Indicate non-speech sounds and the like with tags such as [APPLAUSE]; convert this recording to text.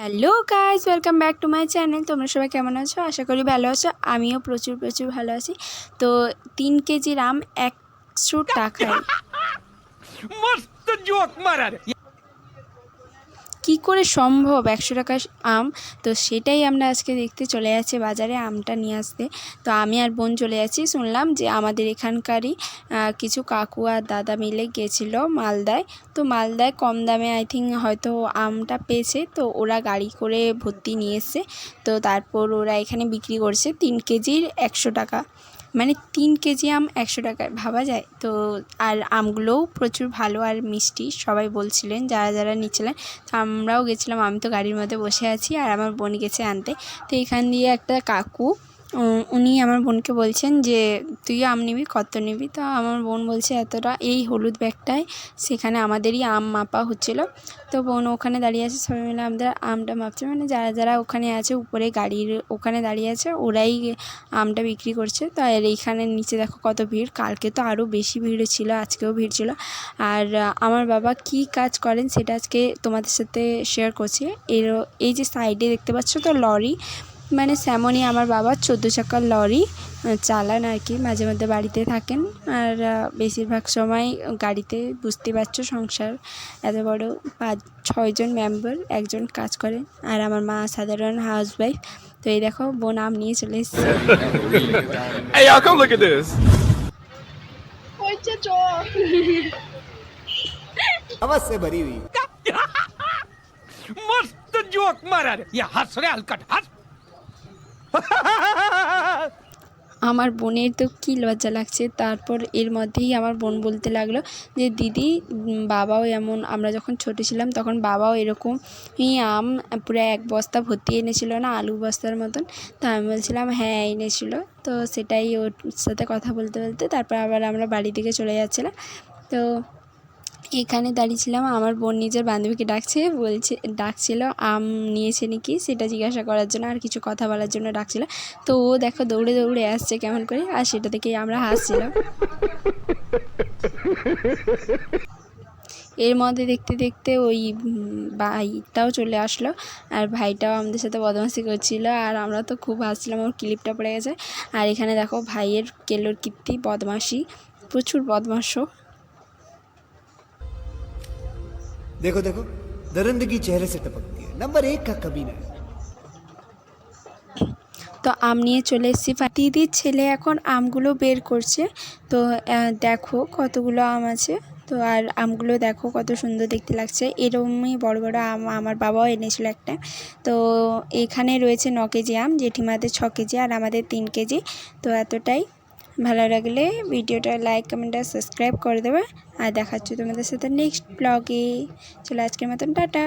Hello guys welcome back to my channel তোমরা সবাই কেমন আছো? আশা করি ভালো আছো। আমিও প্রচুর প্রচুর ভালো আছি। তো তিন কেজির আম একশো টাকায়। [LAUGHS] কি করে সম্ভব একশো টাকার আম? তো সেটাই আমরা আজকে দেখতে চলে যাচ্ছি বাজারে আমটা নিয়ে আসতে। তো আমি আর বোন চলে যাচ্ছি। শুনলাম যে আমাদের এখানকারই কিছু কাকু আর দাদা মিলে গেছিল মালদায়। তো মালদায় কম দামে আই থিঙ্ক হয়তো আমটা পেয়েছে। তো ওরা গাড়ি করে ভর্তি নিয়ে এসছে। তো তারপর ওরা এখানে বিক্রি করছে তিন কেজির একশো টাকা। মানে তিন কেজি আম একশো টাকায়, ভাবা যায়? তো আর আমগুলোও প্রচুর ভালো আর মিষ্টি, সবাই বলছিলেন, যারা যারা নিচ্ছিলেন, তো আমরাও গেছিলাম, আমি তো গাড়ির মধ্যে বসে আছি আর আমার বোন গেছে আনতে। তো এখান দিয়ে একটা কাকু উনি আমার বোনকে বলছেন যে তুই আম নিবি, কত নিবি? তো আমার বোন বলছে, এতটা এই হলুদ ব্যাগটায় সেখানে আমাদেরই আম মাপা হচ্ছিল। তো বোন ওখানে দাঁড়িয়ে আছে, সবাই মিলে আমাদের আমটা মাপছে। মানে যারা যারা ওখানে আছে, উপরে গাড়ির ওখানে দাঁড়িয়ে আছে, ওরাই আমটা বিক্রি করছে। তো আর এইখানে নিচে দেখো কত ভিড়। কালকে তো আরও বেশি ভিড় ছিল, আজকেও ভিড় ছিল। আর আমার বাবা কি কাজ করেন, সেটা আজকে তোমাদের সাথে শেয়ার করছি। এর, এই যে সাইডে দেখতে পাচ্ছ তো লরি মানে সেমনই আমার বাবা চোদ্দো চাকার লরি আহ, চালান আর কি মাঝে মধ্যে বাড়িতে থাকেন আর আহ, বেশিরভাগ সময় গাড়িতে বুঝতে পারছো সংসার এত বড় পাঁচ ছয়জন মেম্বার একজন কাজ করে আর আমার মা সাধারণ হাউসওয়াইফ তো এই দেখো বোন আম নিয়ে চলে এসেছে [LAUGHS] Hey y'all come look at this अवश्य भरी हुई [LAUGHS] [LAUGHS] मस्त जोक मारा रे ये हंस रे हलकट हंस আমার বোনের তো কী লজ্জা লাগছে? তারপর এর মধ্যেই আমার বোন বলতে লাগল যে, দিদি বাবাও এমন, আমরা যখন ছোটো ছিলাম তখন বাবাও এরকম আম পুরো এক বস্তা ভর্তি এনেছিল না, আলু বস্তার মতন। তো আমি বলছিলাম হ্যাঁ এনেছিল। তো সেটাই ওর সাথে কথা বলতে বলতে তারপর আবার আমরা বাড়ি দিকে চলে যাচ্ছিলাম। তো এখানে দাঁড়িয়েছিলাম, আমার বোন নিজের বান্ধবীকে ডাকছে, বলছে, ডাকছিল, আম নিয়েছে নাকি সেটা জিজ্ঞাসা করার জন্য আর কিছু কথা বলার জন্য ডাকছিল। তো ও দেখো দৌড়ে দৌড়ে আসছে কেমন করে, আর সেটা দেখেই আমরা হাসছিলাম। এর মধ্যে দেখতে দেখতে ওই ভাইটাও চলে আসলো, আর ভাইটাও আমাদের সাথে বদমাশি করছিল, আর আমরা তো খুব হাসছিলাম, ওর ক্লিপটা পড়ে গেছে। আর এখানে দেখো ভাইয়ের কেলোর কীর্তি বদমাশি, প্রচুর বদমাশও। देखो देखो दरिंदगी चेहरे से टपकती है नंबर एक का कभी नहीं তো আম নিয়ে চলে এসেছি ফা- দিদির ছেলে এখন আমগুলো বের করছে তো আহ, দেখো কতগুলো আম আছে তো আর আমগুলো দেখো কত সুন্দর দেখতে লাগছে এরকমই বড় বড় আম আমার বাবাও এনেছিল একটা তো এখানে রয়েছে ন কেজি আম জেঠিমাদের ছ কেজি আর আমাদের তিন কেজি তো এতটাই ভালো লাগলে ভিডিওটা লাইক কমেন্ট আর সাবস্ক্রাইব করে দেবে। আর দেখাচ্ছি তোমাদের সাথে নেক্সট ব্লগে চলো আজকের মতন, টাটা।